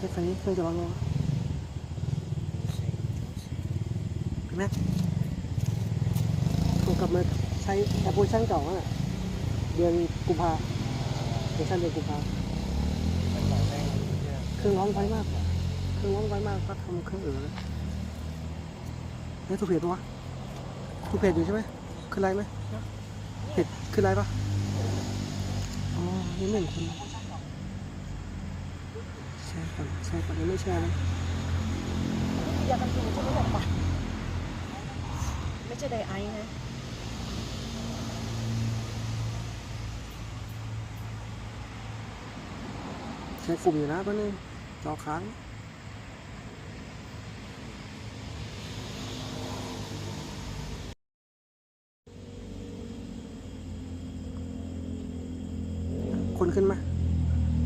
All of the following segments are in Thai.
ฮ้ยเช็คเช็คไฟเครื่องจะร้อนแล้วเห็นไหมผมกลับมาใช้แอปพลิเคชันเก่าอะเดือนกุมภาเวอร์ชันเดือนกุมภาเครื่องร้อนไวมากเครื่องร้อนไวมากก็ทำเครื่องเออเลยเฮ้ยถูกเพจปะวะถูกเพจอยู่ใช่ไหมขึ้นไลน์ไหมเพจขึ้นไลน์ปะอ๋อยังไม่เห็นคน แชร์ก่อนแชร์ก่อนยังไม่แชร์เลยยากันยุงจะไม่บอกปะไม่ใช่ไดไอซ์นะแชร์กลุ่มอยู่นะแป๊บนึงจอค้างคนขึ้นมา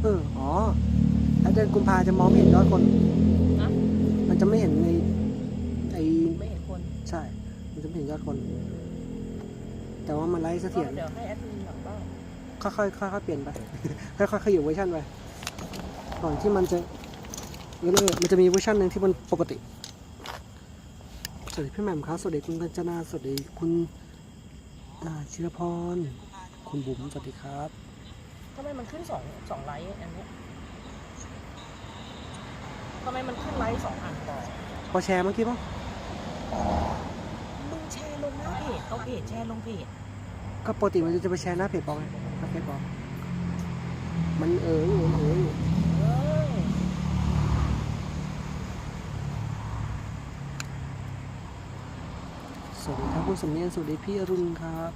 เออ อ๋อแล้วเดือน กุมภาจะมองไม่เห็นยอดคน นะมันจะไม่เห็นในไอไม่เห็นคนใช่ มันจะไม่เห็นยอดคน แต่ว่ามันไลฟ์เสก็ถียรเดี๋ยวให้แอดมินหลังบ้างค่อยๆค่อยๆเปลี่ยนไป ค่อยๆขยับเวอร์ชันไป ก่อนที่มันจะเออมันจะมีเวอร์ชันหนึ่งที่มันปกติ สวัสดีพี่แหม่มครับ สวัสดีคุณกัญจนา สวัสดีคุณอ่าชิรพร คุณบุ๋ม สวัสดีครับ ทำไมมันขึ้นสองสองไลท์อันเนี้ย ทำไมมันขึ้นไลท์สองอันต่อพอแชร์เมื่อกี้ป่ะมึงแชร์ลงหน้าเพจเอาเพจแชร์ลงเพจก็ปกติมันจะไปแชร์หน้าเพจบอกไงหน้าเพจบอกมันเอออยู่เอออยู่เออสวัสดีครับคุณสำเนียงสวัสดีพี่อรุณครับ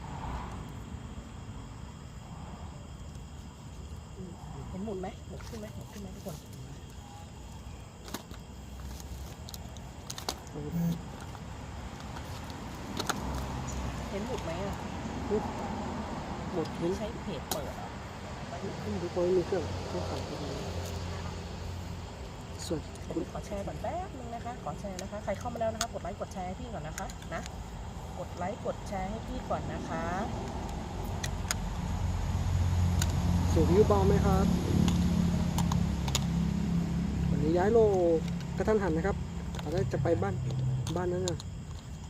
เห็นหมุนไหมหมุนขึ้นไหมหมุนขึ้นไหมทุกคน เห็นหมุดไหมอะหมดห็นไม่ใช่เพจเปิดอะทุกคนมีเครื่องเครื่องสั่งที่นี่ส่วนเดี๋ยวพี่ขอแชร์ก่อนแป๊บนึงนะคะ ขอแชร์นะคะ ใครเข้ามาแล้วนะคะ กดไลค์ กดแชร์ให้พี่ก่อนนะคะ นะ กดไลค์ กดแชร์ให้พี่ก่อนนะคะสียงวิวเบาไหมครับ วันนี้ย้ายโลกระทันหันนะครับ เราได้จะไปบ้านบ้านนั้นน่ะ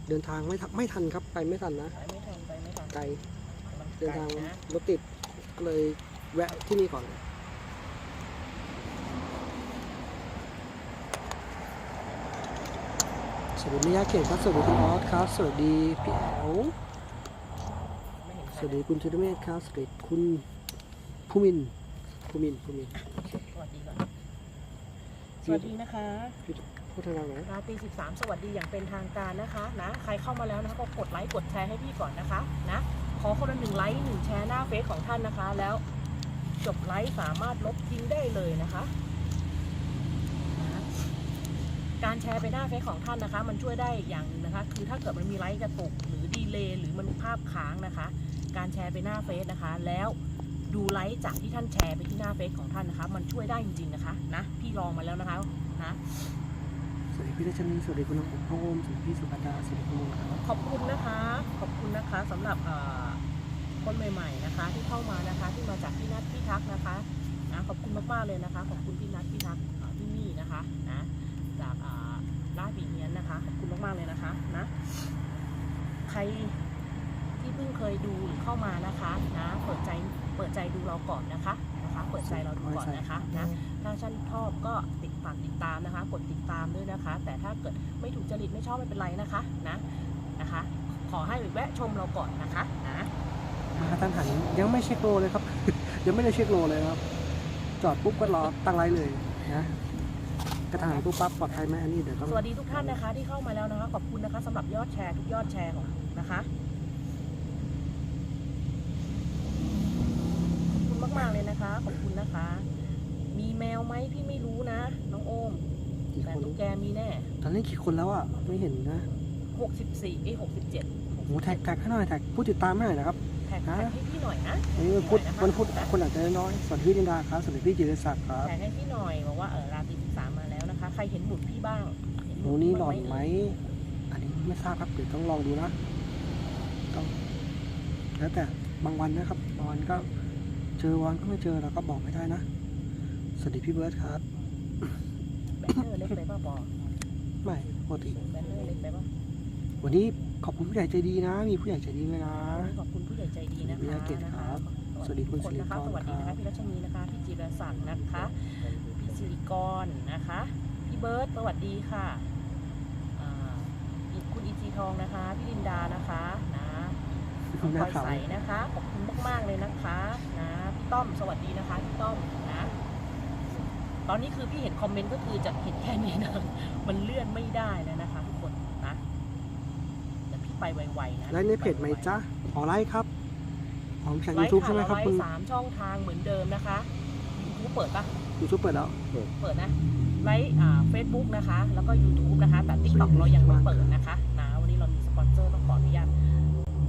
เดินทางไม่ทันไม่ทันครับไปไม่ทันนะ ไปไม่ทันไปไม่ทันไกลมันเดินไกลทางนะรถติดก็เลยแวะที่นี่ก่อน สวัสดีมิยาเขตครับ สวัสดีคุณออสครับ สวัสดีพี่แอลไม่เห็นสวัสดีคุณชุดเมธครับ สวัสดีคุณภูมินทร์ภูมินทร์ภูมินทร์สวัสดีก่อน สวัสดีนะคะพี่พูดทางไหนราตรี13 สวัสดีอย่างเป็นทางการนะคะนะใครเข้ามาแล้วนะคะก็กดไลค์กดแชร์ให้พี่ก่อนนะคะนะขอคนละหนึ่งไลค์หนึ่งแชร์หน้าเฟซของท่านนะคะ แล้วจบไลค์สามารถลบทิ้งได้เลยนะคะนะการแชร์ไปหน้าเฟซของท่านนะคะ มันช่วยได้อย่างหนึงนะคะ คือถ้าเกิดมันมีไลค์กระตุกหรือดีเลย์หรือมันภาพค้างนะคะ การแชร์ไปหน้าเฟซนะคะ แล้ว ดูไลค์จากที่ท่านแชร์ไปที่หน้าเฟซของท่านนะคะ มันช่วยได้จริงๆนะคะนะพี่ลองมาแล้วนะคะนะสวัสดีพี่รัชนีสวัสดีคุณน้องผมพ่อโอมสวัสดีพี่สุภัดาสวัสดีคุณมงครับขอบคุณนะคะ ขอบคุณนะคะสำหรับเอ่อคนใหม่ๆนะคะ ที่เข้ามานะคะที่มาจากพี่นัทพี่ทักนะคะนะขอบคุณมากๆเลยนะคะ ขอบคุณพี่นัทพี่ทักเอ่อที่นี่นะคะนะจากอ่าลาดปีเนียนนะคะ ขอบคุณมากๆเลยนะคะนะใครที่เพิ่งเคยดูหรือเข้ามานะคะนะเปิดใจ เปิดใจดูเราก่อนนะคะนะคะ เปิดใจเราดูก่อนนะคะนะถ้าท่านชอบก็ติดฝากติดตามนะคะ กดติดตามด้วยนะคะ แต่ถ้าเกิดไม่ถูกจริตไม่ชอบไม่เป็นไรนะคะนะนะคะ ขอให้แวะชมเราก่อนนะคะนะมากระทันหันยังไม่เช็คโลเลยครับ ยังไม่ได้เช็คโลเลยครับ จอดปุ๊บก็รอตั้งไลน์เลยนะกระทันหันปุ๊บปั๊บปลอดภัยไหมอันนี้เดี๋ยวต้องสวัสดีทุกท่านนะคะที่เข้ามาแล้วนะคะ ขอบคุณนะคะสำหรับยอดแชร์ทุกยอดแชร์ของนะคะ ขอบคุณ มากๆเลยนะคะ ขอบคุณนะคะ มีแมวไหมพี่ไม่รู้นะ น้องโอมกี่แต่คนตุ๊กแกมีแน่ตอนนี้กี่คนแล้วอะ ไม่เห็นนะ64เอ้ย67โหแท็กแท็กให้หน่อยแท็กผู้ติดตามให้หน่อยนะครับ แท็กแท็กให้พี่หน่อยนะวันนี้วันพุธวันพุธคนอาจจะน้อยสวัสดีพี่ดินดาครับสวัสดีพี่จิรศักดิ์ครับแชร์ให้พี่หน่อยบอกว่าเออราตรีศึกษามาแล้วนะคะ ใครเห็นหมุดพี่บ้างเห็หมุนูดนี่พี่หล่บ้าองนไหมเอ่ยอันนี้ไม่ทราบครับเดี๋ยวต้องลองดูนะต้องแล้วแต่บางวันนะครับบางวันก็ เจอวันก็ไม่เจอเราก็บอกไม่ได้นะ สวัสดีพี่เบิร์ดครับแบนเนอร์เล็กไปป่ะปอไม่ปกติแบนเนอร์เล็กไปป่ะวันนี้ขอบคุณผู้ใหญ่ใจดีนะ มีผู้ใหญ่ใจดีเลยนะ ขอบคุณผู้ใหญ่ใจดีนะคะวิทยาเกตครับสวัสดีคุณทุกนนะคะสิริกรสวัสดีนะครัคะบพี่รัชนีนะคะพี่จิรศักดิ์นะคะพี่สิริกรนะคะ พี่เบิร์ตสวัสดีค่ะอ่าอีกคุณอีจีทองนะคะ พี่ลินดานะคะนะน้องพลอยใสนะคะขอบคุณมากๆเลยนะคะนะพี่ ต้อมสวัสดีนะคะพี่ต้อมนะตอนนี้คือพี่เห็นคอมเมนต์ก็คือจะเห็นแค่นี้นะมันเลื่อนไม่ได้แล้วนะคะทุกคนนะแต่พี่ไปไวๆนะไลฟ์ในเพจไหมจ๊ะขอไลค์ครับอ๋อจากไลยูฟ์ทูบค่ะใช่ไหมเราครับไลคุณฟ์สามช่องทางเหมือนเดิมนะคะยูทูบเปิดปะยูทูบเปิดแล้วเปิดนะไลฟ์อ่าเฟซบุ๊กนะคะ แล้วก็ YouTube นะคะแต่ t ิ k t o k เรายังไม่เปิดนะคะนะวันนี้เรามีสปอนเซอร์ต้องขออนุญาต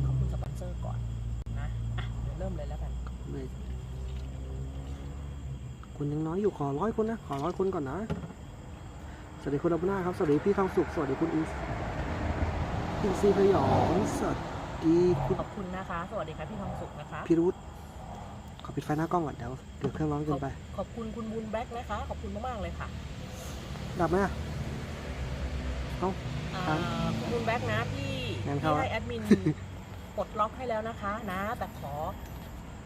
ขอบคุณสปอนเซอร์ก่อนนะอะเดี๋ยวเริ่มเลยแล้วกัน เลย คุณยังน้อยอยู่ขอร้อยคนนะ ขอร้อยคนก่อนนะ สวัสดีคุณอับนาครับ สวัสดีพี่ทองสุข สวัสดีคุณอินอินซีพยองสวัสดีคุณขอบคุณนะคะ สวัสดีค่ะพี่ทองสุขนะคะพิรุธขอปิดไฟหน้ากล้องก่อนเดี๋ยวเดี๋ยวเครื่องร้อนเกินไป ขอบคุณคุณบุญแบ็กนะคะ ขอบคุณมากๆเลยค่ะดับไหมอะอ่าครับคุณบุญแบ็กนะพี่งั้นเข้าพี่ให้แอดมินปลดล็อกให้แล้วนะคะนะ แต่ขอ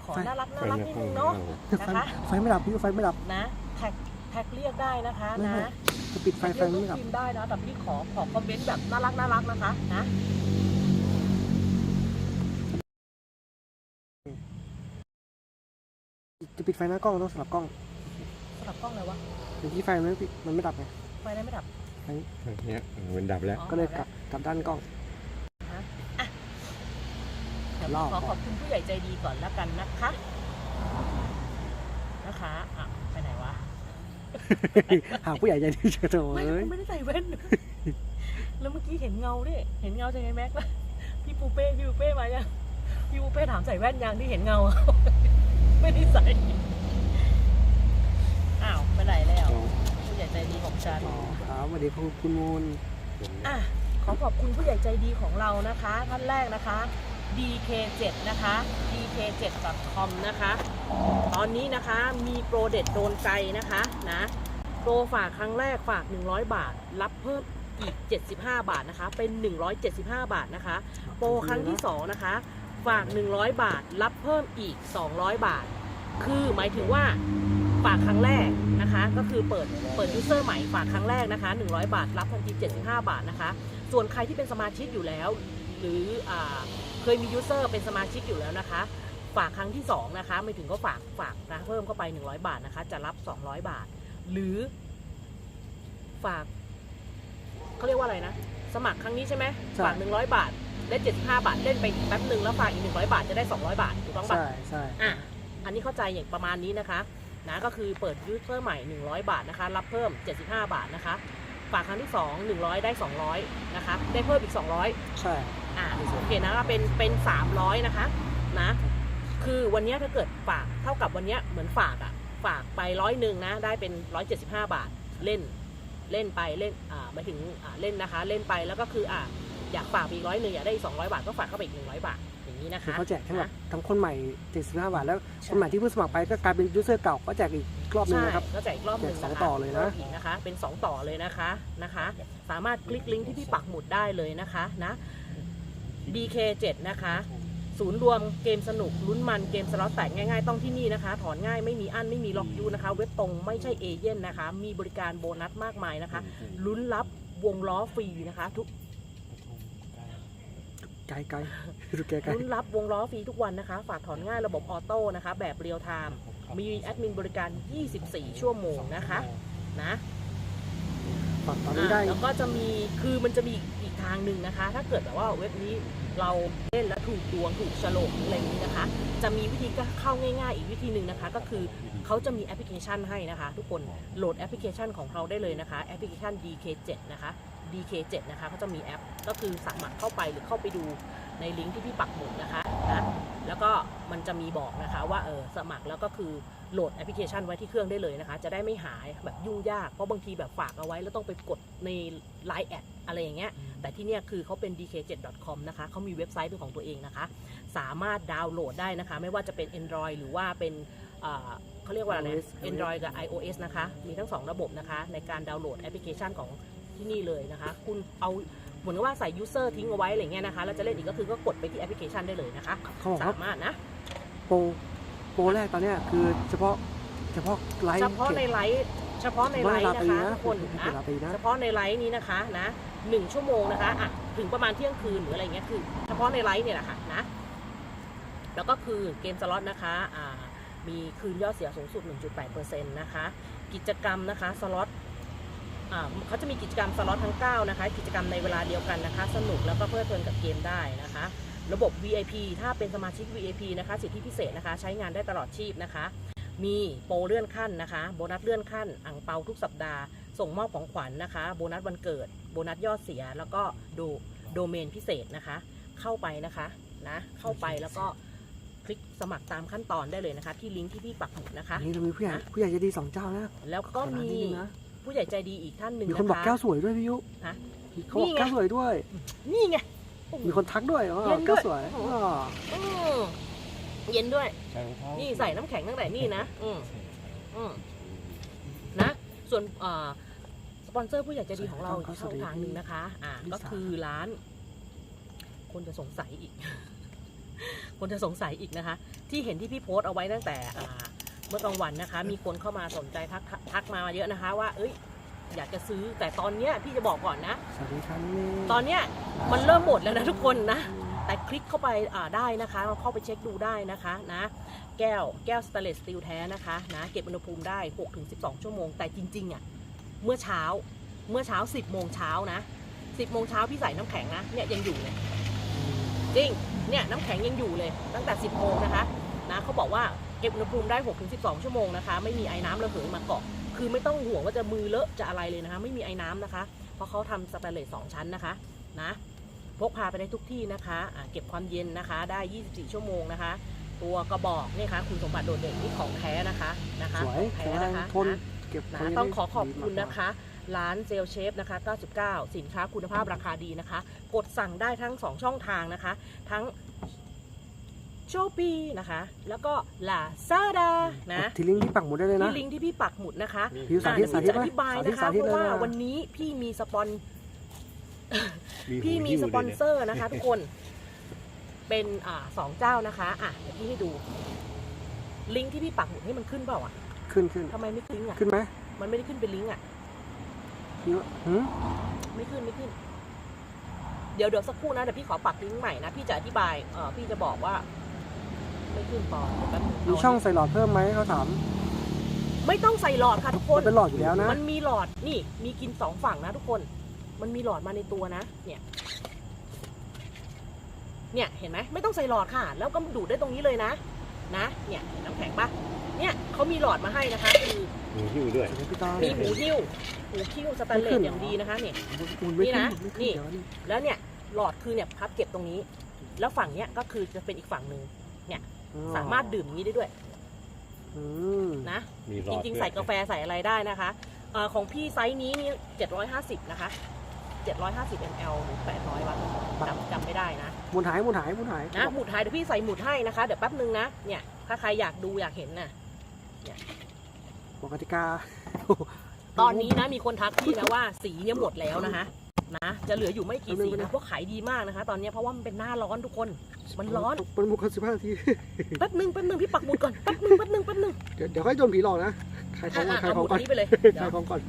ขอไฟน่ารักน่ารักนิดนึงเนาะไฟนะคะไฟไม่ดับพี่ไฟไม่ดับนะแท็กแท็กเรียกได้นะคะไม่นะไม่จะปิดไฟไฟเรียกไม่ลูกดับพิมพ์ได้นะแต่พี่ขอขอคอมเมนต์แบบน่ารักน่ารักนะคะนะจะปิดไฟหน้ากล้องต้องสลับกล้องสลับกล้องเลยวะเมื่อกี้ไฟมันไม่ปิดมันไม่ดับไงไฟได้ไม่ดับเนี่ยมันดับแล้วอ๋อก็เลยกลับกลับด้านกล้องเดี๋ยว รอบขอขอบคุณผู้ใหญ่ใจดีก่อนแล้วกันนะคะ นะคะอะไปไหนวะหาผู้ใหญ่ใจดีเฉยโถไม่เอ้ยไม่ได้ใส่แว่น แล้วเมื่อกี้เห็นเงาด้วย เห็นเงาจากไอ้แม็กซ์ปะพี่ปูเป้พี่ปูเป้มายังพี่ปูเป้ถามใส่แว่นยังที่เห็นเงา ไม่ได้ใส่ อ้าวไปไหนแล้ว ผู้ใหญ่ใจดีของฉันอ๋อครับสวัสดีคุณคุณมูลอะขอขอบคุณผู้ใหญ่ใจดีของเรานะคะท่านแรกนะคะ DK7 นะคะ DK7.com นะคะ ตอนนี้นะคะมีโปรเด็ดโดนใจนะคะนะโปรฝากครั้งแรกฝาก 100 บาท รับเพิ่มอีก 75 บาทนะคะ เป็น 175 บาทนะคะ โปรครั้งที่ 2 นะคะ ฝาก 100 บาท รับเพิ่มอีก 200 บาท คือหมายถึงว่าฝากครั้งแรกนะคะ ก็คือเปิดเปิดยูเซอร์ใหม่ฝากครั้งแรกนะคะ 100 บาท รับทันที 75 บาทนะคะ ส่วนใครที่เป็นสมาชิกอยู่แล้ว หรืออา เคยมียูเซอร์เป็นสมาชิกอยู่แล้วนะคะ ฝากครั้งที่ 2 นะคะ ไม่ถึงก็ฝากฝากนะเพิ่มเข้าไป 100 บาทนะคะ จะรับ 200 บาท หรือฝากเขาเรียกว่าอะไรนะ สมัครครั้งนี้ใช่ไหมฝาก 100 บาทและ75 บาทเล่นไปแป๊บหนึ่งแล้วฝากอีก 100 บาทจะได้ 200 บาทถูกต้องปะใช่ใช่อะอันนี้เข้าใจอย่างประมาณนี้นะคะนะก็คือเปิดยูเซอร์ใหม่ 100 บาทนะคะ รับเพิ่ม 75 บาทนะคะ ฝากครั้งที่ 2 100 ได้ 200 นะคะ ได้เพิ่มอีก 200 ใช่ อ่าโอเคนะก็เป็นเป็น300 นะคะ นะ คือวันเนี้ยถ้าเกิดฝากเท่ากับวันเนี้ยเหมือนฝากอะฝากไปร้อยหนึ่งนะ ได้เป็น 175 บาท เล่น เล่นไปเล่น อ่าหมายถึง อ่า เล่นนะคะ เล่นไปแล้วก็คือ อ่า อยากฝากไปอีกร้อยหนึ่งอยากได้อีก200 บาท ก็ฝากเข้าไปอีก 100 บาทอย่าง นี้นะคือคะ เขาแจกทั้งแบบนะทั้งคนใหม่ 75 บาท แล้วคนใหม่ที่เพิ่งสมัครไปก็กลายเป็นยูเซอร์เก่าก็แจกอีกรอบหนึงใช่นะครับก็แจกอีกรอบหนึ่งแจกสองนะคะต่อเลยนะพิ่มอีกนะคะ เป็น 2 ต่อเลยนะคะนะคะ สามารถคลิกลิงก์ที่พี่ปักหมุดได้เลยนะคะนะ DK7 นะคะ ศูนย์รวมเกมสนุกลุ้นมันเกมสล็อตแตกง่ายๆ ต้องที่นี่นะคะ ถอนง่ายไม่มีอั้นไม่มีล็อกยูนะคะ เว็บตรงไม่ใช่เอเย่นนะคะ มีบริการโบนัสมากมายนะคะลุ้นรับวงล้อฟรีนะคะ ทุก ไกลไกลดูแกไกลลุ้นรับวงล้อฟรีทุกวันนะคะ ฝากถอนง่ายระบบออโต้นะคะ แบบเรียลไทม์มีแอดมินบริการ 24 ชั่วโมงนะคะนะฝากตอนนี้ได้อ่าแล้วก็จะมีคือมันจะมีอีกทางหนึ่งนะคะ ถ้าเกิดแบบว่าเว็บนี้เราเล่นแล้วถูกดวงถูกฉลกหรืออะไรอย่างนี้นะคะ จะมีวิธีก็เข้าง่ายๆ อีกวิธีหนึ่งนะคะ ก็คือเขาจะมีแอปพลิเคชันให้นะคะ ทุกคนโหลดแอปพลิเคชันของเขาได้เลยนะคะแอปพลิเคชัน DK7 นะคะ DK7 นะคะเขาจะมีแอป ก็คือสามารถเข้าไปหรือเข้าไปดูในลิงก์ที่พี่ปักหมุดนะคะนะแล้วก็มันจะมีบอกนะคะว่าเออสมัครแล้วก็คือโหลดแอปพลิเคชันไว้ที่เครื่องได้เลยนะคะ จะได้ไม่หายแบบยุ่งยาก เพราะบางทีแบบฝากเอาไว้แล้วต้องไปกดใน Line แอดอะไรอย่างเงี้ย แต่ที่เนี่ยคือเขาเป็น dk7.com นะคะเขามีเว็บไซต์เป็นของตัวเองนะคะ สามารถดาวน์โหลดได้นะคะ ไม่ว่าจะเป็น Android หรือว่าเป็นอ่าเขาเขาเรียกว่าอะไร iOS Android กับ iOS นะคะ มีทั้งสองระบบนะคะ ในการดาวน์โหลดแอปพลิเคชันของ ที่นี่เลยนะคะ คุณเอาเหมือนกับว่าใส่ user ทิ้งเอาไว้อะไรเงี้ยนะคะแล้วจะเล่นอีกก็คือก็กดไปที่แอปพลิเคชันได้เลยนะคะเขาบอกสาว่ามารถนะโปรโปรแรกตอนเนี้ยคือเฉพาะเฉพาะไลฟ์เฉพาะในไลฟ์เฉพาะในไลฟ์นะคะทุกคนนะนะลาตีนะ เฉพาะในไลฟ์นี้นะคะนะหนึ่งชั่วโมงนะคะอะถึงประมาณเที่ยงคืนหรืออะไรเงี้ยคือ เฉพาะในไลฟ์เนี่ยแหละค่ะนะ แล้วก็คือเกมสล็อตนะคะอ่ามีคืนยอดเสียสูงสุด 1.8%นะคะ กิจกรรมนะคะสล็อตอ่า เขาจะมีกิจกรรมสล็อตทั้ง 9 นะคะ กิจกรรมในเวลาเดียวกันนะคะ สนุกแล้วก็เพลิดเพลินกับเกมได้นะคะ ระบบ VIP ถ้าเป็นสมาชิก VIP นะคะ สิทธิพิเศษนะคะ ใช้งานได้ตลอดชีพนะคะ มีโปรเลื่อนขั้นนะคะ โบนัสเลื่อนขั้นอ่งเปาทุกสัปดาห์ ส่งมอบของขวัญนะคะ โบนัสวันเกิด โบนัสยอดเสีย แล้วก็โดโดเมนพิเศษนะคะ เข้าไปนะคะนะ เข้าไปแล้วก็คลิกสมัครตามขั้นตอนได้เลยนะคะ ที่ลิงก์ที่พี่ปักหมุดนะคะอันนี้เรามีผู้ใหญ่ผู้ใหญ่ใจะดีสองเจ้านะ แล้วก็ขอร้านมีนิดนึงนะ ผู้ใหญ่ใจดีอีกท่านหนึ่งมีนะคนบอกคะแก้วสวยด้วยพี่ยุฮะเขาบอกนี่ไง แก้วสวยด้วย นี่ไงโอ้โห มีคนทักด้วยอ๋อเย็นด้วยแก้วสวยโอ้โห อ๋ออืมเย็นด้วยใช่รองเท้านี่ใส่น้ำแข็งตั้งแต่นี่นะอืมอืมนะ ส่วนเอ่อสปอนเซอร์ผู้ใหญ่ใจดีของเราอีกช่องทางหนึ่งนะคะ อ่าก็คือร้าน คนจะสงสัยอีก คนจะสงสัยอีกนะคะ ที่เห็นที่พี่โพสต์เอาไว้ตั้งแต่อ่า เมื่อกลางวันนะคะ มีคนเข้ามาสนใจทักทักมาเยอะนะคะ ว่า เอ้ย อยากจะซื้อแต่ตอนเนี้ยพี่จะบอกก่อนนะ สวัสดีครับนี่ตอนเนี้ยมันเริ่มหมดแล้วนะทุกคนนะ แต่คลิกเข้าไปอ่าได้นะคะเราเข้าไปเช็คดูได้นะคะนะแก้วแก้วสเตนเลสสตีลแท้นะคะนะเก็บอุณหภูมิได้ 6-12 ชั่วโมง แต่จริงๆอะเมื่อเช้าเมื่อเช้า 10 โมงเช้านะ 10 โมงเช้าพี่ใส่น้ำแข็งนะเนี่ยยังอยู่เลยจริงเนี่ยน้ำแข็งยังอยู่เลย ตั้งแต่ 10 โมงนะคะนะเขาบอกว่า เก็บอุณหภูมิได้ 6-12 ชั่วโมงนะคะ ไม่มีไอ้น้ำระเหยมาเกาะ คือไม่ต้องห่วงว่าจะมือเลอะจะอะไรเลยนะคะ ไม่มีไอ้น้ำนะคะ เพราะเขาทำสแตนเลสสองชั้นนะคะ นะ พกพาไปได้ทุกที่นะคะอ่าเก็บความเย็นนะคะ ได้ 24 ชั่วโมงนะคะ ตัวกระบอกนี่ค่ะ คุณสมบัติโดดเด่นนี่ของแท้นะคะ นะคะสวยของแข็แท้งแรงนะคะทนนะเก็บนะวามเย็นต้องได้ขอขอบคุณดีมากนะคะร้านเซลเชฟนะคะ 99 สินค้าคุณภาพราคาดีนะคะ กดสั่งได้ทั้ง 2 ช่องทางนะคะ ทั้ง โชปีนะคะ แล้วก็ลาซาดานะกดที่ลิงก์ที่ปักหมุดได้เลยนะที่ลิงก์ที่พี่ปักหมุดนะคะพี่สาธิตอ่สาธิตจะอธิบายสาธิตนะคะสาธิตเพราะว่าเลยนะวันนี้พี่มีสปอนหูพี่มีหิ้วสปอนด้วยเซอร์นะคะ ทุกคนเป็นอ่าสองเจ้านะคะอะเดี๋ยวพี่ให้ดู ลิงก์ที่พี่ปักหมุดให้มันขึ้นเปล่าอะขึ้นขึ้นทำไมไม่ขึ้นอะขึ้นไหมมันไม่ได้ขึ้นเป็นลิงก์อะพี่ว่าหืมไม่ขึ้นไม่ขึ้น เดี๋ยวเดี๋ยวสักครู่นะเดี๋ยวพี่ขอปักลิงก์ใหม่นะพี่จะอธิบายเอ่อพี่จะบอกว่า ไม่ขึ้นปอนเดี๋ยวแป๊บนึงมีเาช่องใส่หลอดเพิ่มไหมเขาถาม ไม่ต้องใส่หลอดค่ะทุกคนมันเป็นหลอดอยู่แล้วนะ มันมีหลอดนี่มีกินสองฝั่งนะทุกคน มันมีหลอดมาในตัวนะ เนี่ย เนี่ยเห็นไหมไม่ต้องใส่หลอดค่ะ แล้วก็ดูดได้ตรงนี้เลยนะ นะ เนี่ยเห็นน้ำแข็งปะเนี่ยเขามีหลอดมาให้นะคะคือหูหิ้วด้วยเดี๋ยวพี่ต้อมีหูหิ้วหูคิ้วสแตนเลไม่ขึ้สนเหรอออย่างดีนะคะเนี่ย หมุนไม่นี่ขึ้นนะหมุนไม่ขึ้นนี่ เดี๋ยวนี่แล้วเนี่ยหลอดคือเนี่ยพับเก็บตรงนี้ แล้วฝั่งเนี้ยก็คือจะเป็นอีกฝั่งหนึ่งอ๋อ สามารถดื่มอย่างนี้ได้ด้วยอืมนะ มีหลจอดริงด้ๆวยใส่กาแฟใส่อะไรได้นะคะเออของพี่ไซส์นี้นี่750 นะคะ 750 ml หรือ 800วัตต์จำจำไม่ได้นะ หมุนหายหมุนหายหมุนหายนะหมุดไทยเดี๋ยวพี่ใส่หมุดให้นะคะ เดี๋ยวแป๊บนึงนะ เนี่ย ถ้าใครอยากดูอยากเห็นน่ะ บอกกติกาตอนนี้นะมีคนทักพี่นะว่าสีเนี่ยหมดแล้วนะคะ นะจะเหลืออยู่ไม่กี่สีนะเพราะขายดีมากนะคะ ตอนนี้เพราะว่ามันเป็นหน้าร้อนทุกคน มันร้อนมันมุกกันสิบห้านาทีแป๊บนึงแป๊บนึงพี่ปักหมุดก่อนแป๊บนึงแป๊บนึงแป๊บนึงเดี๋ยวเดี๋ยวค่อยโดนผีหลอกนะใครของก่อนอะใครเอาขหองมุดก่ออันนนี้ไปเลยเดี๋ใครยวของก่อน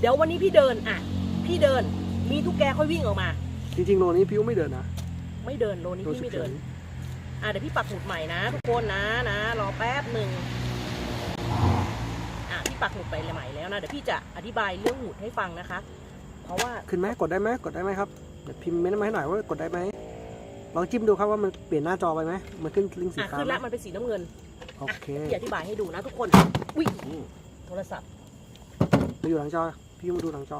เดี๋ยววันนี้พี่เดินอะ พี่เดิน มีทุกแกค่อยวิ่งออกมา จริงๆโลนี้พิวไม่เดินนะไม่เดินโลนี้โลพี่ฉุกไม่เฉิเดินนอะเดี๋ยวพี่ปักหมุดใหม่นะทุกคนนะนะรอแป๊บหนึ่งอะพี่ปักหมุดไปใหม่แล้วนะเดี๋ยวพี่จะอธิบายเรื่องหมุดให้ฟังนะคะ เพราะว่าขึ้นไหมกดได้ไหมกดได้ไหมครับเดี๋ยวพิมพ์เม้นต์มาให้หน่อยว่ากดได้ไหมลองจิ้มดูครับว่ามันเปลี่ยนหน้าจอไปไหมมันขึ้นลิงก์สีอะฟ้าขึ้นไหมแล้วมันเป็นสีน้ำเงินโอเคพี่อธิบายให้ดูนะทุกคนอุ้ยอืมโทรศัพท์เราอยู่หลังจอพี่มาดูหลังจอ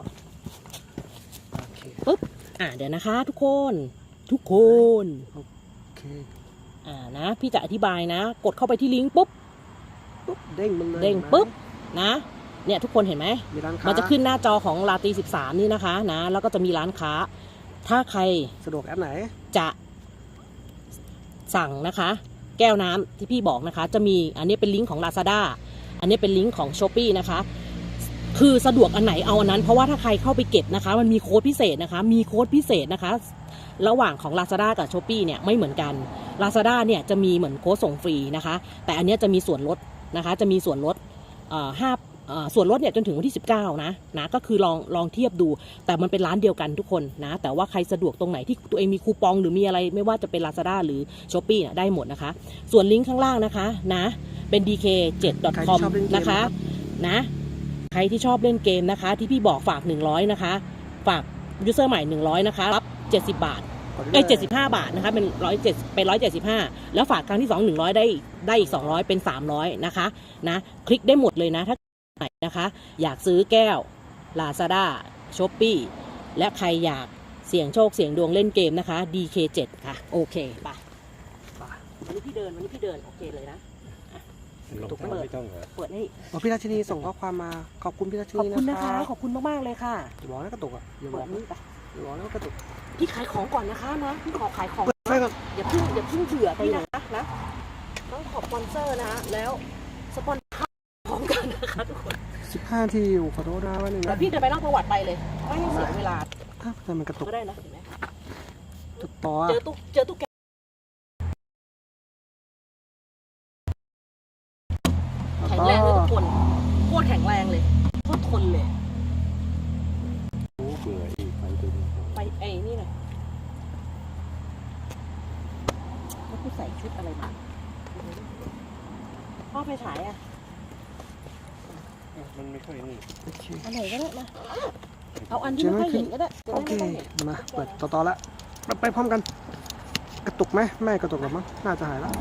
โอเคอะเดี๋ยวนะคะ ทุกคน ทุกคน โอเคอ่านะ พี่จะอธิบายนะ กดเข้าไปที่ลิงก์ปุ๊บ ปุ๊บเด้งมันเลยเด้งห็นไหมปุ๊บ นะ เนี่ยทุกคนเห็นไหมมีร้านค้ามันจะขึ้นหน้าจอของลาตี13 นี่นะคะนะแล้วก็จะมีร้านค้า ถ้าใครสะดวกแอปไหน จะสั่งนะคะ แก้วน้ำที่พี่บอกนะคะ จะมีอันนี้เป็นลิงก์ของ Lazada อันนี้เป็นลิงก์ของ s h o p e e นะคะ คือสะดวกอันไหนเอาอันนั้น เพราะว่าถ้าใครเข้าไปเก็บนะคะ มันมีโค้ดพิเศษนะคะ มีโค้ดพิเศษนะคะ ระหว่างของ Lazada กับ s h o p e e เนี่ยไม่เหมือนกัน Lazada เนี่ยจะมีเหมือนโค้ดส่งฟรีนะคะ แต่อันเนี้ยจะมีส่วนลดนะคะ จะมีส่วนลดเอ่อห้าเอ่อ ส่วนลดเนี่ยจนถึงวันที่ 19 นะนะก็คือลองลองเทียบดู แต่มันเป็นร้านเดียวกันทุกคนนะ แต่ว่าใครสะดวกตรงไหนที่ตัวเองมีคูปองหรือมีอะไรไม่ว่าจะเป็น Lazada หรือ s h o p e e เนี่ยได้หมดนะคะ ส่วนลิงก์ข้างล่างนะคะนะเป็นใคร dk7.com ที่ชอบเล่นเกมนะคะนะใครที่ชอบเล่นเกมนะคะ ที่พี่บอกฝาก 100 นะคะ ฝากยูเซอร์ใหม่ 100 นะคะ รับ 70 บาทเอ้ย75บาทนะคะเป็น107เป็น175แล้วฝากครั้งที่2 100ได้ได้อีก200เป็น300นะคะนะคลิกได้หมดเลยนะถ้า ไหนนะคะ อยากซื้อแก้ว Lazada s h o p e e และใครอยากเสี่ยงโชคเสี่ยงดวงเล่นเกมนะคะ DK7 ค่ะ โอเคไปไปวันนี้พี่เดินวันนี้พี่เดิน โอเคเลยนะลองถูกทำเปิดไม่ต้องเหรอเปิดให้อ๋อพี่ราชินีส่งข้อความมาขอบคุณพี่ราชิขอบนีคุณนะนะคะคะ ขอบคุณมากๆเลยค่ะอย่าบอกนะกระตุกอะอย่าบเปิอดกนี่ไปอย่าบอกนะว่ากระตุกพี่ขายของก่อนนะคะนะพี่ขอขายของเปิดไฟก่อนอย่าเพิ่งอย่าเพิ่งเบื่อพี่นะคะนะต้องขอบสปอนเซอร์นะแล้วสปอน 15ทีขอโทษนะวันนึงแล้พี่จะไปเล่าประวัติไปเลย ไม่เสียเวลาถ้าวแมันกระตุกก็ได้นะเห็นไหมตุกต่อเจอตุ๊กเจอตุ๊กแกแข็งแรงเลยทุกคนโคตรแข็งแรงเลยโคตรทนเลยอู้เบื่ออีกไปตจนไปไอ้นี่หน่อยแล้วกูใส่ชุดอะไรมาพ่อไปฉายอะ มันไม่ค่อยนี่โอเคอันไหนก็ได้มาเอาอันที่ไม่ค่อยเห็นก็ได้จะโอได้เคไม่ต้องเห็นมาเปิดต่อต่อละไปไปพร้อมกัน กระตุกไหมไม่กระตุกหรอกมั้งน่าจะหายแล้ว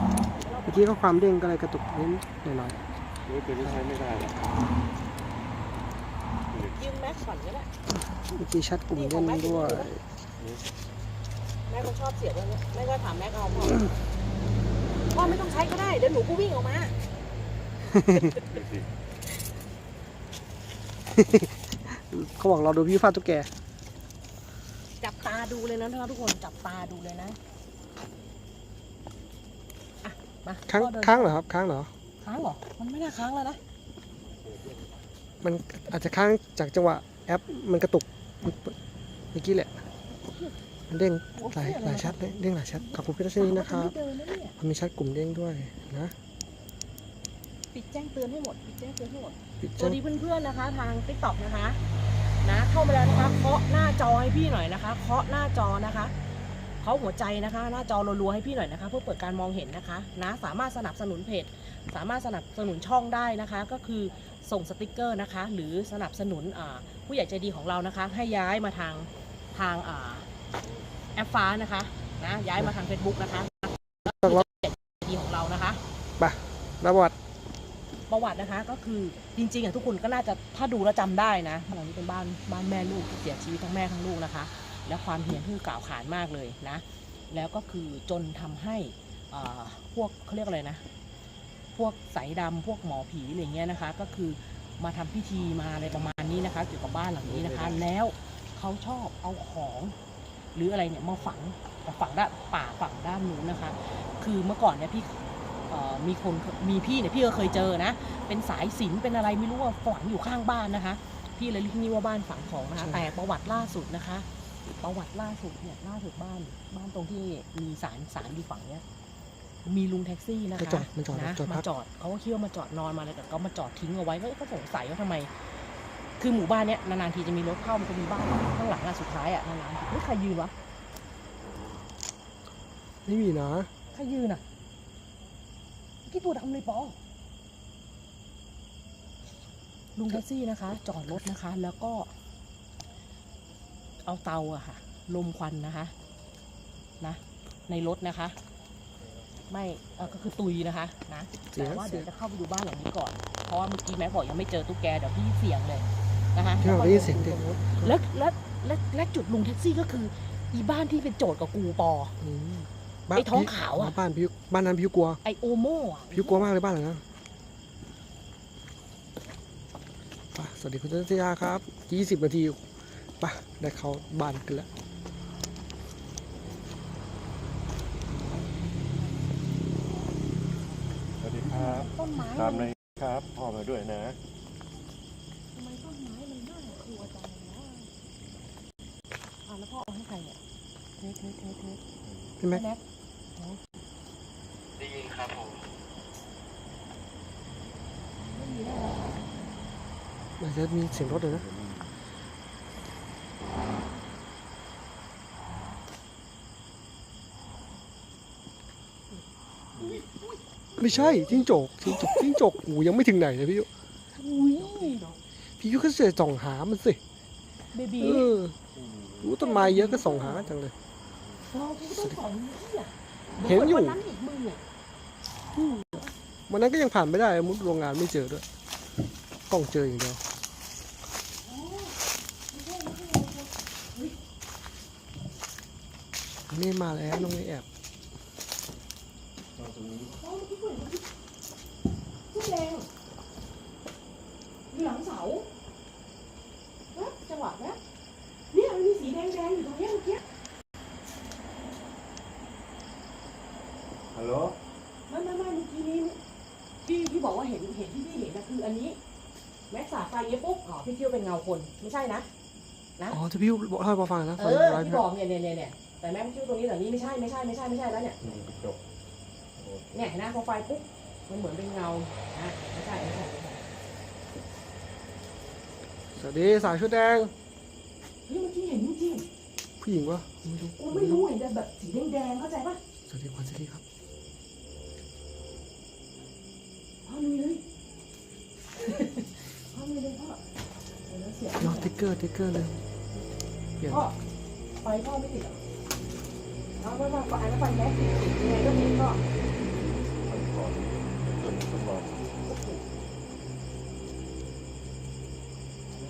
เมื่อกี้ก็ความเด้งก็เลยกระตุกนิดหน่อยโอ้ตัวนี้ใช้ไม่ได้หรอกยืมแม็กก่อนก็ได้ๆเมื่อกี้ชัดกลุ่มเด้งด้วยแม่ก็ชอบเสียบแล้วเนี่ยแม่ก็ถามแม่เอาพ่อพ่อไม่ต้องใช้ก็ได้เดี๋ยวหนูก็วิ่งออกมาดูสิ เขาบอกเราดูพี่ฟาดตุ๊กแก จับตาดูเลยนะทุกคนจับตาดูเลยนะอะมาค้างพ่อเดินค้างเหรอครับค้างเหรอ ค้างเหรอ มันไม่น่าค้างแล้วนะ มันอาจจะค้างจากจังหวะแอปมันกระตุกเมื่อกี้แหละ มันเด้งหลายหลายชัดเลยเด้งหลายชัดขอบคุณพี่รัชนีนะครับไม่เดินนะเนี่ยมันมีชัดกลุ่มเด้งด้วยนะ ปิดแจ้งเตือนให้หมด ปิดแจ้งเตือนให้หมดปิด สแจ้วังสดีเพื่อนๆนะคะ ทาง t ิ k t o k นะคะ นะเข้ามาแล้วนะคะเคาะหน้าจอให้พี่หน่อยนะคะเคาะหน้าจอนะคะเคาะหัวใจนะคะ หน้าจอรัวๆให้พี่หน่อยนะคะ เพื่อเปิดการมองเห็นนะคะนะสามารถสนับสนุนเพจสามารถสนับสนุนช่องได้นะคะ ก็คือส่งสติกเกอร์นะคะ หรือสนับสนุนอ่าผู้ใหญ่ใจดีของเรานะคะ ให้ย้ายมาทางทางอ่าแอปฟ้านะคะนะย้ายมาทาง Facebook นะคะต้องรับผู้ใหญ่ใจดีของเรานะคะรับประวัติ ประวัตินะคะ ก็คือจริงๆอะทุกคนก็น่าจะถ้าดูแล้วจำได้นะบ้านหลังนี้เป็นบ้านบ้านแม่ลูกที่เสียชีวิตทั้งแม่ทั้งลูกนะคะ และความเหียนที่กล่าวขานมากเลยนะ แล้วก็คือจนทำให้อ่าพวกเขาเรียกอะไรนะ พวกสายดำพวกหมอผีอะไรเงี้ยนะคะ ก็คือมาทำพิธีมาอะไรประมาณนี้นะคะ เกี่ยวกับบ้านหลังนี้นะคะ แล้วเขาชอบเอาของ หรืออะไรเนี่ยมาฝังแต่ฝังด้านป่าฝั่งด้านนู้นนะคะ คือเมื่อก่อนเนี่ยพี่เอ่อ มีคนมีพี่เนี่ยพี่ก็เคยเจอนะ เป็นสายสิญจนเป็นอะไรไม่รู้ว่าฝังอยู่ข้างบ้านนะคะ พี่เลยเรียกนี่ว่าบ้านฝังของนะคะใช่แต่ประวัติล่าสุดนะคะ ประวัติล่าสุดเนี่ยล่าสุดบ้านบ้านตรงที่มีสารสารอยู่ฝั่งเนี้ยมีลุงแท็กซี่นะไปคะจอดมันจอดนะจอดมาพักจอดเขาก็คิดว่ามาจอดนอนมาเลยแต่เขามาจอดทิ้งเอาไว้ก็ก็สงสัยว่าทำไม คือหมู่บ้านเนี้ยนานๆทีจะมีรถเข้ามันจะมีบ้านข้างหลังอะสุดท้ายอะนานๆทีเฮ้ยใครยืนวะไม่มีนะใครยืนอะเมื่อ กี้ตัวดำเลยปอลุงแท็กซี่นะคะ จอดรถนะคะ แล้วก็ เอาเตาอะค่ะ ลมควันนะคะ นะ ในรถนะคะ ไม่เออก็คือตุยนะคะนะเสียแต่ว่าเสีเดี๋ยยวจะเข้าไปดูบ้านหลังนี้ก่อน เพราะว่าเมื่อกี้แม็กบอกยังไม่เจอตุ๊กแกเดี๋ยวพี่เสี่ยงเลยนะคะที่เราได้ยินเสียงเด็กแล้วแล้วแล้วและจุดลุงแท็กซี่ก็คือ อีบ้านที่เป็นโจทย์กับกูปอ อืม ไอ้ท้องขาวอะ บ้านพี่บ้านนั้นพี่กลัวไอโอโม่อะพี่กลัวมากเลยบ้านหลังนั้นไปสวัสดีคุณเจษยาครับยี่สิบนาทีไปได้เขาบ้านกันแล้วไม้ตามเลยครับพ่อมาด้วยนะ ทำไมต้นไม้มันน่ากลัวจังเลยนะอะแล้วพ่อเอาให้ใครเนี่ยเทสเทสเทสเทสพี่แม็ก แม็ก ได้ยินครับผม ไม่มีแน่แล้วค่ะ อาจจะมีเสียงรถเลยนะไม่ใช่จิ้งจกจิ้งจกจิ้งจกหูยังไม่ถึงไหนเลยพี่ยุอุ้ยพี่ยุก็เสียส่องหามันสิเบบีเออรู้ต้นไม้เยอะก็ส่องหาจังเลยเราพี่ก็ต้องสอนนี่อะเห็นอยู่วันนั้นอีกมึงเนี่ยวันนั้นก็ยังผ่านไม่ได้มุดโรงงานไม่เจอด้วยกล้องเจออย่างเดียว นี่มาแล้วน้องไม่แอบผู้แดงอยู่หลังเสาแว๊บจังหวะแว๊บเนี่ยมันมีสีแดงๆอยู่ตรงเนี้ยเมื่อกี้ฮัลโหลไม่ไม่ไม่เมื่อกี้นี้พี่พี่บอกว่าเห็นเห็นที่พี่เห็นนะคืออันนี้ แม็กซ์สาไฟเย็บปุ๊บอ๋อพี่คิดว่าเป็นเงาคนไม่ใช่นะอ๋อที่พี่ยุบอกให้มาฟังนะเอฟังอไลฟ์ที่นะบอกเนี่ยเนี่ยเนี่ยเนี่ย แต่แม็กซ์คิดว่าตรงนี้แต่นี้ไม่ใช่ไม่ใช่ไม่ใช่ไม่ใช่แล้วเนี่ยนี่กระจกเนี่ยเห็นหน้าพอไฟปุ๊บมันเหมือนเป็นเงานะไม่ใช่ไม่ใช่ไม่ใช่สวัสดีสายชุดแดงเฮ้ยเมื่อกี้เห็นจริงผู้หญิงวะไม่รู้ๆกูไม่รู้เห็นแต่แบบสีแดงๆเข้าใจปะสวัสดีควันสวัสดีครับพ่อมีเลยพ่อมีเลยพ่อเดี๋ยวนะเสียงยอดติ๊กเกอร์ติ๊กเกอร์เลยเปลี่ยนพ่อไฟพ่อไม่ติดเหรอ เอาไม่ไม่ไฟแล้วไฟแม็กซ์ติดยังไงก็ติดก็ทำก่อนจนต้องรอ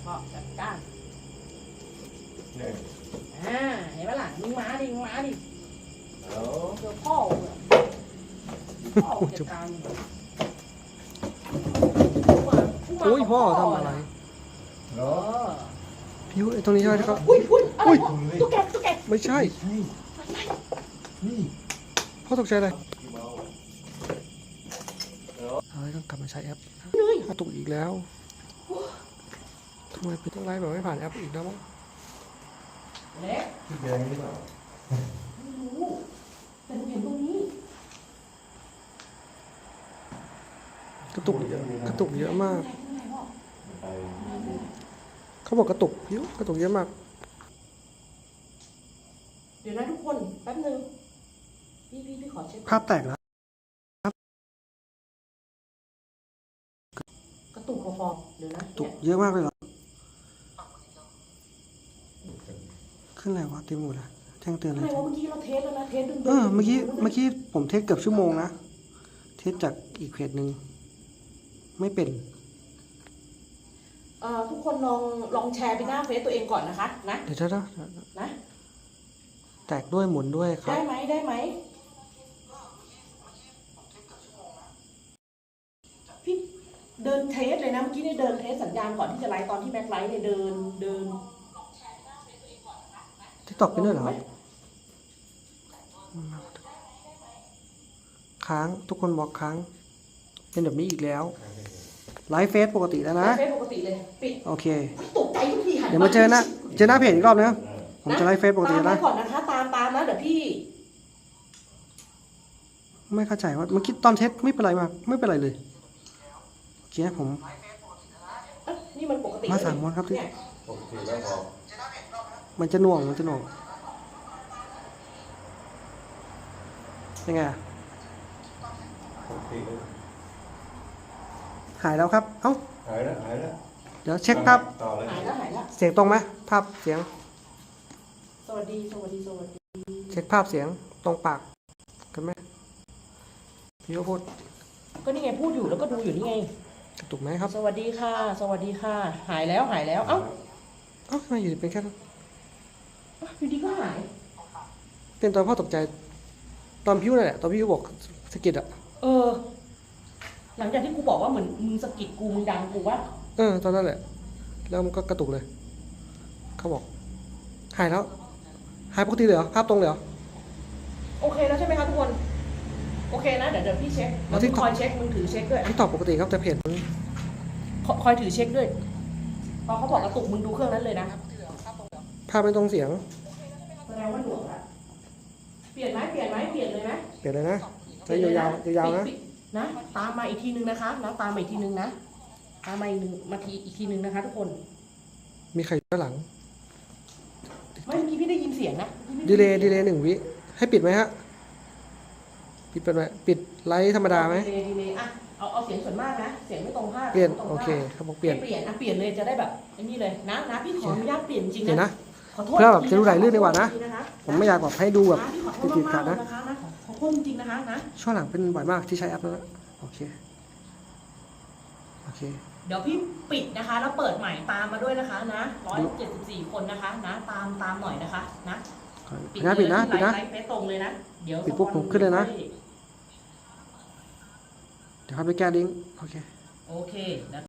พ่อจัดการเนี่ยอ่าเห็นไหมล่ะมึงมาดิมึงมาดิฮัลโหลเจอพ่อเนี่ยพ่อจัดการผู้มาผู้มาโอ้ยพ่อกับทำอะไรฮัลโหลเออพี่ยุไอ้ตรงนี้ใช่ไหมที่เขาอุ้ยอุ้ยอะไรอุ้ยพ่อตุ๊กแกตุ๊กแกไม่ใช่ นี่นี่พ่อตกใจอะไรกี่เมาเอาไว้ต้องกลับมาใช้แอปเหนื่อยกระตุกอีกแล้วทำไมเป็นต้องไลฟ์แบบไม่ผ่านแอปอีกแล้วมั้งเล็กที่แดงนี่เปล่าไม่รู้แต่หนูเห็นตรงนี้กระตุกกระตุกเยอะมากข้างในพ่อไปเขาบอกกระตุกพี่ยุกระตุกเยอะมาก เดี๋ยวนะทุกคน แป๊บนึง พี่พี่พี่ขอเช็คภาพแตกแล้วกระตุกพอๆเดี๋ยวนะตุเนี่กยเยอะมากเลยเหรอ ขึ้นอะไรวะเต็มหมดเลยแจ้งเตือนทำเลไมยวะเมื่อกี้เราเทสแล้วนะเทสดึงเออเมื่อกี้เมื่อกี้ผมเทสเกือบชั่วโมงนะ เทสจากอีกเพจหนึ่งไม่เป็น เอ่อทุกคนลองลองแชร์ไปหน้าเฟซตัวเองก่อนนะคะนะเดี๋ยวจะนะแตกด้วยหมุนด้วยครัได้บไหมได้ไหมพี่ เดินเทสเลยนะเมื่อกี้เนี่ยเดินเทสสัญญาณก่อนที่จะไลฟ์ตอนที่แม็กไลฟ์เนี่ยเดินเดินทิกตอกเป็นด้วยเหรอครับค้างทุกคนบอกค้าง เป็นแบบนี้อีกแล้ว ไลฟ์เฟซปกติแล้วนะเฟซปกติเลยปิดโอเคตกใจทุกทีหันเดี๋ยวมาเจอหน้าเจอหน้าเพจอีกรอบนะผมจะไลฟ์เฟซปกติตามนะไปก่อนนะคะตามตามนะเดี๋ยวพี่ ไม่เข้าใจว่าเมื่อกี้ตอนเทสไม่เป็นไรมากไม่เป็นไรเลยโอ เคผมเอ๊ะนี่มันปกติมาสามวันครับที่เนี่ยปกติแล้วพอมันจะหน่วงมันจะหน่วงยังไงอะปกติเลยหายแล้วครับ เอ้า หายแล้วหายแล้วเดี๋ยวเช็คภาพต่อเลยหายแล้วหายแล้วเสียงตรงไหมภาพเสียง สวัสดีสวัสดีสวัสดีเช็คภาพเสียงตรงปากกันไหมพี่ก็พูดก็นี่ไงพูดอยู่แล้วก็ดูอยู่นี่ไง กระตุกไหมครับสวัสดีค่ะ สวัสดีค่ะ หายแล้วหายแล้ว เอ้าเอ้าทำไมอยู่ดีเป็นแค่นั้นอยู่ดีก็หาย เป็นตอนพ่อตกใจ ตอนพี่นั่นแหละตอนพี่บอกสะกิดอะเออ หลังจากที่กูบอกว่าเหมือนมึงสะกิดกูมึงดังกูว่าเออ ตอนนั้นแหละ แล้วมันก็กระตุกเลย เขาบอก หายแล้ว หายปกติเลยเหรอภาพตรงเลยเหรอ โอเคแล้วใช่ไหมคะทุกคน โอเคนะ เดี๋ยวเดี๋ยวพี่เช็คแล้เดี๋ยววที่พี่คอยเช็คมึงถือเช็คด้วยที่ตอบปกติครับแต่เพจมันคคอยถือเช็คด้วย พอเขาบอกกระตุกมึงดูเครื่องนั้นเลยนะภาพไม่ตรงเสียงแสดงว่าหน่วงละเปลี่ยนไหมเปลี่ยนไหมเปลี่ยนเลยไหมเปลี่ยนเลยนะใช้ยาวๆยาวๆนะปิดๆนะ ตามมาอีกทีนึงนะคะนะตามมาอีกทีนึงนะตามมาอีกหนึ่งมาทีอีกทีนึงนะคะ ทุกคน มีใครอยู่ด้านหลัง ไม่เมื่อกี้พี่ได้ยินเสียงนะมื่อดีกี้เลย์ดีเลย์หนึ่งวิ ให้ปิดไหมฮะ ปิดเป็นไหมปิดไลท์ธรรมดาไหมดีเลยดีเลยอะเอาเอาเสียงส่วนมากนะ เสียงไม่ตรงภาพเปลี่ยนสีงไม่ตรงโอภาพเคครับผมเปลี่ยน ให้เปลี่ยนอะเปลี่ยนเลยจะได้แบบไอ้นี่เลยนะนะพี่ขออนุญาตเปลี่ยนจริงเปลี่ยนนะนะ ขอโทษเพื่อแบบจะดูไหลลื่นดีกว่านะขอโทษจริงๆผมไม่อยากแบบให้ดูแบบนะพี่ขอโทษติดๆมาขักดๆเลนะยนะคะนะขอขอโทษจริงๆนะคะนะช่วงหลังเป็นบ่อยมากที่ใช้แอปนั้นนะโอเค โอเค เดี๋ยวพี่ปิดนะคะ แล้วเปิดใหม่ตามมาด้วยนะคะนะ174คนนะคะ นะ ตามตามหน่อยนะคะนะปิดนะปิดนะปิดนะไลฟ์เฟซตรงเลยนะเดี๋ยวปิดปุ๊บผมขึ้นเลยนะ เดี๋ยวเข้าไปแก้ลิงก์โอเค โอเคนะ